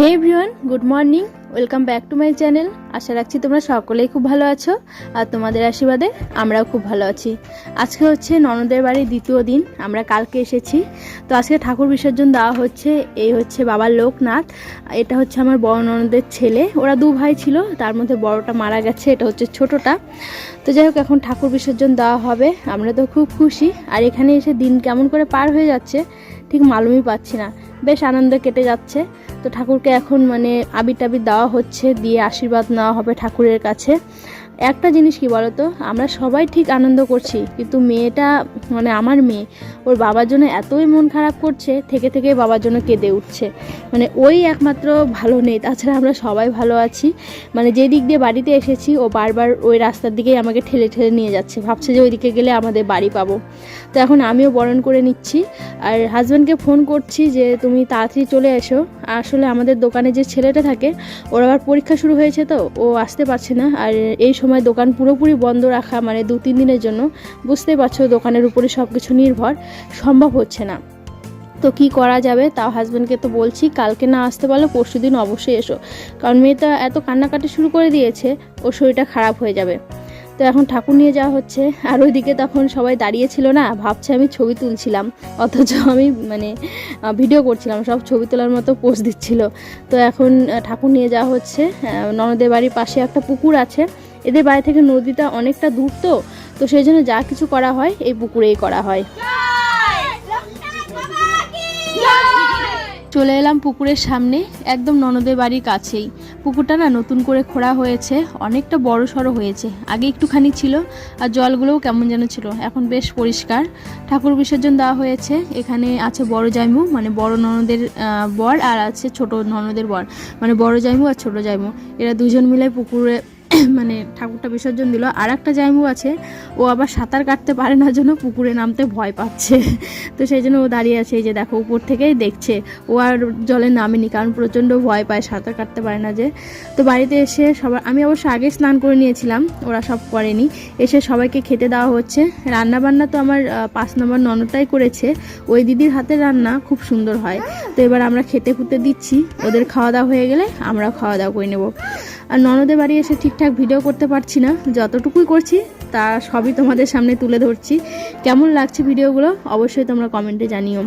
Hey V1 good morning welcome back to my channel আশা রাখছি তোমরা সকলেই খুব ভালো আছো আর তোমাদের আশীর্বাদে আমরাও খুব ভালো আছি। আজকে হচ্ছে ননদের বাড়ির দ্বিতীয় দিন, আমরা কালকে এসেছি। তো আজকে ঠাকুর বিসর্জন দেওয়া হচ্ছে, এই হচ্ছে বাবার লোকনাথ। এটা হচ্ছে আমার বড় ননদের ছেলে। ওরা দু ভাই ছিল, তার মধ্যে বড়টা মারা গেছে, এটা হচ্ছে ছোটটা। তো যাই হোক, এখন ঠাকুর বিসর্জন দেওয়া হবে। আমরা তো খুব খুশি। আর এখানে এসে দিন কেমন করে পার হয়ে যাচ্ছে, ঠিক মালুমই পাচ্ছি না। বেশ আনন্দে কেটে যাচ্ছে। তো ঠাকুরকে এখন মানে আবির টাবির দেওয়া হচ্ছে দিয়ে আশীর্বাদ নেওয়া হবে ঠাকুরের কাছে। একটা জিনিস কি বলতো? আমরা সবাই ঠিক আনন্দ করছি, কিন্তু মেয়েটা মানে আমার মেয়ে, ওর বাবার জন্য এতই মন খারাপ করছে, থেকে থেকে বাবার জন্য কেঁদে উঠছে। মানে ওই একমাত্র ভালো নেই, তাছাড়া আমরা সবাই ভালো আছি। মানে যে দিক দিয়ে বাড়িতে এসেছি, ও বারবার ওই রাস্তার দিকেই আমাকে ঠেলে ঠেলে নিয়ে যাচ্ছে, ভাবছে যে ওইদিকে গেলে আমাদের বাড়ি পাবো। তো এখন আমিও বরণ করে নিচ্ছি, আর হাজব্যান্ডকে ফোন করছি যে তুমি তাড়াতাড়ি চলে এসো। আসলে আমাদের দোকানে যে ছেলেটা থাকে, ওর আবার পরীক্ষা শুরু হয়েছে তো, ও আসতে পারছে না, আর এই সময় দোকান পুরোপুরি বন্ধ রাখা মানে দু তিন দিনের জন্য, বুঝতেই পারছ দোকানের উপরে সব কিছু নির্ভর, সম্ভব হচ্ছে না। তো কি করা যাবে তাও হাজব্যান্ডকে তো বলছি, কালকে না আসতে পারলে পরশু দিন অবশ্যই এসো। কারণ মেয়েটা এত কান্নাকাটি শুরু করে দিয়েছে, ওর শরীরটা খারাপ হয়ে যাবে। তো এখন ঠাকুর নিয়ে যাওয়া হচ্ছে, আর ওইদিকে তখন সবাই দাঁড়িয়েছিল না, ভাবছে আমি ছবি তুলছিলাম, অথচ আমি মানে ভিডিও করছিলাম, সব ছবি তোলার মতো পোস্ট দিচ্ছিল। তো এখন ঠাকুর নিয়ে যাওয়া হচ্ছে ননদের বাড়ির পাশে একটা পুকুর আছে এদের বাড়ি থেকে নদীটা অনেকটা দূর তো তো সেই জন্য যা কিছু করা হয়, এই পুকুরেই করা হয়। চলে এলাম পুকুরের সামনে, একদম ননদের বাড়ির কাছেই। পুকুরটা না নতুন করে খোঁড়া হয়েছে, অনেকটা বড় সড়ো হয়েছে। আগে একটুখানি ছিল, আর জলগুলোও কেমন যেন ছিল, এখন বেশ পরিষ্কার। ঠাকুর বিসর্জন দেওয়া হয়েছে, এখানে আছে বড় জাইমু মানে বড় ননদের বর, আর আছে ছোট ননদের বর মানে বড় জাইমু আর ছোট জাইমু। এরা দুজন মিলে পুকুরে মানে ঠাকুরটা বিসর্জন দিল। আর একটা জাইমু আছে, ও আবার সাঁতার কাটতে পারে না জন্য পুকুরে নামতে ভয় পাচ্ছে। তো সেই জন্য ও দাঁড়িয়ে আছে, এই যে দেখো উপর থেকেই দেখছে। ও আর জলে নামেনি, কারণ প্রচণ্ড ভয় পায়, সাঁতার কাটতে পারে না যে। তো বাড়িতে এসে সবার আমি অবশ্য আগে স্নান করে নিয়েছিলাম, ওরা সব করেনি। এসে সবাইকে খেতে দেওয়া হচ্ছে। রান্না বান্না তো আমার পাঁচ নম্বর ননদটাই করেছে। ওই দিদির হাতের রান্না খুব সুন্দর হয়। তো এবার আমরা খেতে খুঁতে দিচ্ছি। ওদের খাওয়া দাওয়া হয়ে গেলে আমরাও খাওয়া দাওয়া করে নেব। আর ননদের বাড়ি এসে ঠিকঠাক ভিডিও করতে পারছি না। যতটুকুই করছি, তা সবই তোমাদের সামনে তুলে ধরছি। কেমন লাগছে ভিডিওগুলো অবশ্যই তোমরা কমেন্টে জানিও।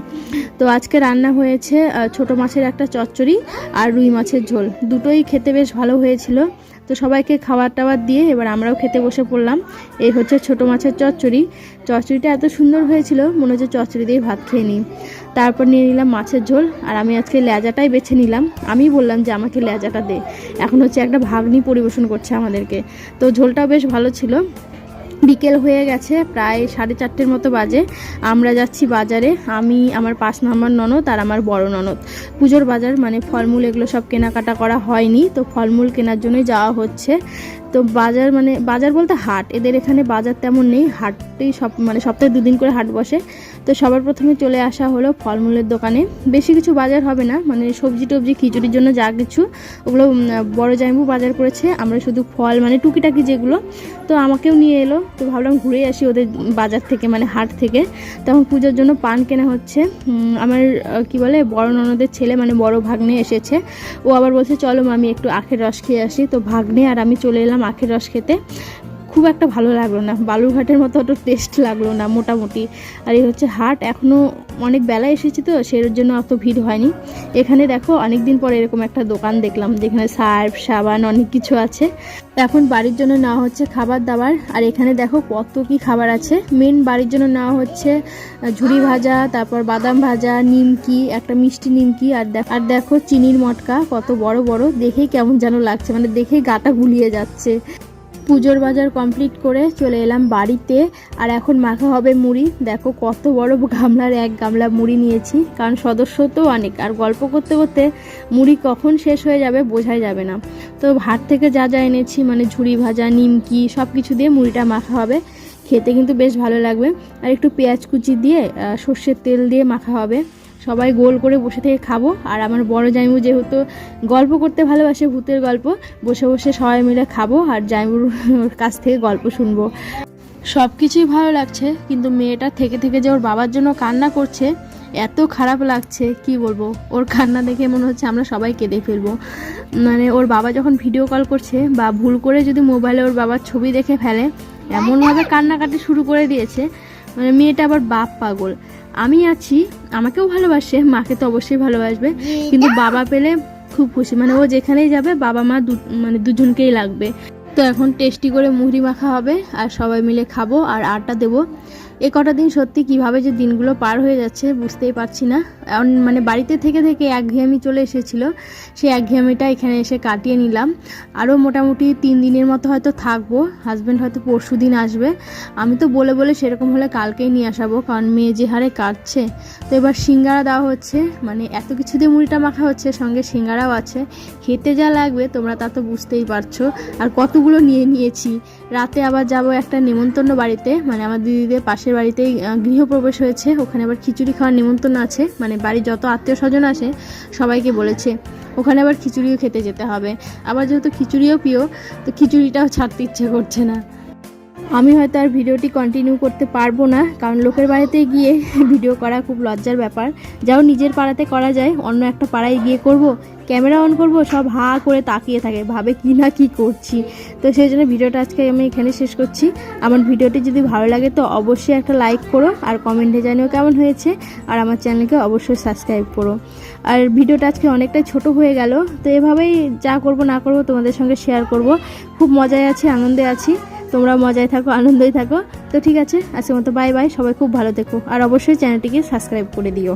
তো আজকে রান্না হয়েছে ছোট মাছের একটা চচ্চড়ি আর রুই মাছের ঝোল। দুটোই খেতে বেশ ভালো হয়েছিল। তো সবাইকে খাবার টাবার দিয়ে এবার আমরাও খেতে বসে পড়লাম। এই হচ্ছে ছোট মাছের চচ্চড়ি। চচ্চড়িটা এত সুন্দর হয়েছিল, মনে হচ্ছে চচ্চড়ি দিয়ে ভাত খেয়ে নিই। তারপর নিয়ে নিলাম মাছের ঝোল, আর আমি আজকে ল্যাজাটাই বেছে নিলাম। আমি বললাম যে আমাকে ল্যাজাটা দে। এখন হচ্ছে একটা ভাগ্নি পরিবেশন করছে আমাদেরকে। তো ঝোলটাও বেশ ভালো ছিল। বিকেল হয়ে গেছে, প্রায় সাড়ে চারটের মতো বাজে। আমরা যাচ্ছি বাজারে, আমি, আমার পাঁচ নম্বর ননদ আর আমার বড় ননদ। পুজোর বাজার মানে ফলমূল এগুলো সব কেনাকাটা করা হয়নি, তো ফলমূল কেনার জন্যই যাওয়া হচ্ছে। তো বাজার মানে বাজার বলতে হাট। এদের এখানে বাজার তেমন নেই। হাটই সব মানে সপ্তাহে দুদিন করে হাট বসে। তো সবার প্রথমে চলে আসা হলো ফলমূলের দোকানে। বেশি কিছু বাজার হবে না। মানে সবজি টবজি, খিচুড়ির জন্য যা কিছু, ওগুলো বড় জাইবু বাজার করেছে। আমরা শুধু ফল মানে টুকিটাকি যেগুলো, তো আমাকেও নিয়ে এলো। তো ভাবলাম ঘুরে আসি ওদের বাজার থেকে মানে হাট থেকে। তখন পুজোর জন্য পান কেনা হচ্ছে। আমার কি বলে, বড় ননদের ছেলে মানে বড় ভাগ্নে এসেছে। ও আবার বলছে, চলো আমি একটু আখের রস খেয়ে আসি। তো ভাগ্নে আর আমি চলে এলাম আখের রস খেতে। খুব একটা ভালো লাগল না। বালুরঘাটের মতো অত টেস্ট লাগল না মোটামুটি। আর এই হচ্ছে হাট এখনও অনেক বেলা এসেছি তো সের জন্য অত ভিড় হয়নি। এখানে দেখো অনেক দিন পর এরকম একটা দোকান দেখলাম, যেখানে সার্ফ, সাবান অনেক কিছু আছে। এখন বাড়ির জন্য নেওয়া হচ্ছে খাবার দাবার। আর এখানে দেখো কত কি খাবার আছে। মেন বাড়ির জন্য নেওয়া হচ্ছে ঝুড়ি ভাজা, তারপর বাদাম ভাজা, নিমকি, একটা মিষ্টি নিমকি, আর দেখ- আর দেখো চিনির মটকা, কত বড় বড়। দেখেই কেমন যেন লাগছে মানে দেখেই গাটা গুলিয়ে যাচ্ছে। পুজোর বাজার কমপ্লিট করে চলে এলাম বাড়িতে। আর এখন মাখা হবে মুড়ি। দেখো কত বড় গামলার এক গামলা মুড়ি নিয়েছি। কারণ সদস্য তো অনেক। আর গল্প করতে করতে মুড়ি কখন শেষ হয়ে যাবে বোঝাই যাবে না। তো হাট থেকে যা যা এনেছি মানে ঝুড়ি ভাজা, নিমকি সব কিছু দিয়ে মুড়িটা মাখা হবে। খেতে কিন্তু বেশ ভালো লাগবে। আর একটু পেঁয়াজ কুচি দিয়ে সর্ষের তেল দিয়ে মাখা হবে। সবাই গোল করে বসে থেকে খাব। আর আমার বড় জাইমু যেহেতু গল্প করতে ভালোবাসে ভূতের গল্প, বসে বসে সবাই মিলে খাব আর জাইমুর কাছ থেকে গল্প শুনব। সব কিছুই ভালো লাগছে, কিন্তু মেয়েটা থেকে থেকে যে ওর বাবার জন্য কান্না করছে, এত খারাপ লাগছে, কি বলব? ওর কান্না দেখে মনে হচ্ছে আমরা সবাই কেঁদে ফেলব। মানে ওর বাবা যখন ভিডিও কল করছে বা ভুল করে যদি মোবাইলে ওর বাবার ছবি দেখে ফেলে, এমনভাবে কান্নাকাটি শুরু করে দিয়েছে। মানে মেয়েটা আবার বাপ পাগল। আমি আছি আমাকেও ভালোবাসে মাকে তো অবশ্যই ভালোবাসবে কিন্তু বাবা পেলে খুব খুশি। মানে ও যেখানেই যাবে বাবা মা মানে দুজনকেই লাগবে। তো এখন টেস্টি করে মুড়ি মাখা হবে আর সবাই মিলে খাব আর আটা দেবো। এ কটা দিন সত্যি কীভাবে যে দিনগুলো পার হয়ে যাচ্ছে বুঝতেই পারছি না। মানে বাড়িতে থেকে থেকে একঘেয়েমি চলে এসেছিল। সেই একঘেয়েমিটা এখানে এসে কাটিয়ে নিলাম। আরও মোটামুটি তিন দিনের মতো হয়তো থাকব। হাজব্যান্ড হয়তো পরশু দিন আসবে। আমি তো বলে বলে সেরকম হলে কালকেই নিয়ে আসাবো, কারণ মেয়ে যে হারে কাটছে। তো এবার সিঙ্গারা দেওয়া হচ্ছে। মানে এত কিছু দিয়ে মুড়িটা মাখা হচ্ছে, সঙ্গে সিঙ্গারাও আছে। খেতে যা লাগবে, তোমরা তা তো বুঝতেই পারছ। আর কতগুলো নিয়ে নিয়েছি। রাতে আবার যাব একটা নেমন্তন্ন বাড়িতে মানে আমার দিদিদের পাশের বাড়িতেই গৃহপ্রবেশ হয়েছে, ওখানে আবার খিচুড়ি খাওয়ার নেমন্তন্ন আছে মানে বাড়ি যত আত্মীয় স্বজন আসে, সবাইকে বলেছে, ওখানে আবার খিচুড়িও খেতে যেতে হবে। আবার যেহেতু খিচুড়িও প্রিয়, তো খিচুড়িটাও ছাড়তে ইচ্ছে করছে না। আমি হয়তো আর ভিডিওটি কন্টিনিউ করতে পারব না, কারণ লোকের বাড়িতে গিয়ে ভিডিও করা খুব লজ্জার ব্যাপার। যাও নিজের পাড়াতে করা যায়, অন্য একটা পাড়ায় গিয়ে করব। ক্যামেরা অন করব, সব হা করে তাকিয়ে থাকে, ভাবে কি না কি করছি। তো সেই জন্য ভিডিওটা আজকে আমি এখানে শেষ করছি। আমার ভিডিওটি যদি ভালো লাগে তো অবশ্যই একটা লাইক করো, আর কমেন্টে জানিও কেমন হয়েছে, আর আমার চ্যানেলকে অবশ্যই সাবস্ক্রাইব করো। আর ভিডিওটা আজকে অনেকটাই ছোট হয়ে গেল, তো এভাবেই যা করব না করব তোমাদের সঙ্গে শেয়ার করব। খুব মজায় আছি, আনন্দে আছি। তোমরা মজায় থাকো, আনন্দই থাকো। তো ঠিক আছে, আজকের মতো বাই বাই সবাই খুব ভালো থেকো। আর অবশ্যই চ্যানেলটিকে সাবস্ক্রাইব করে দিও।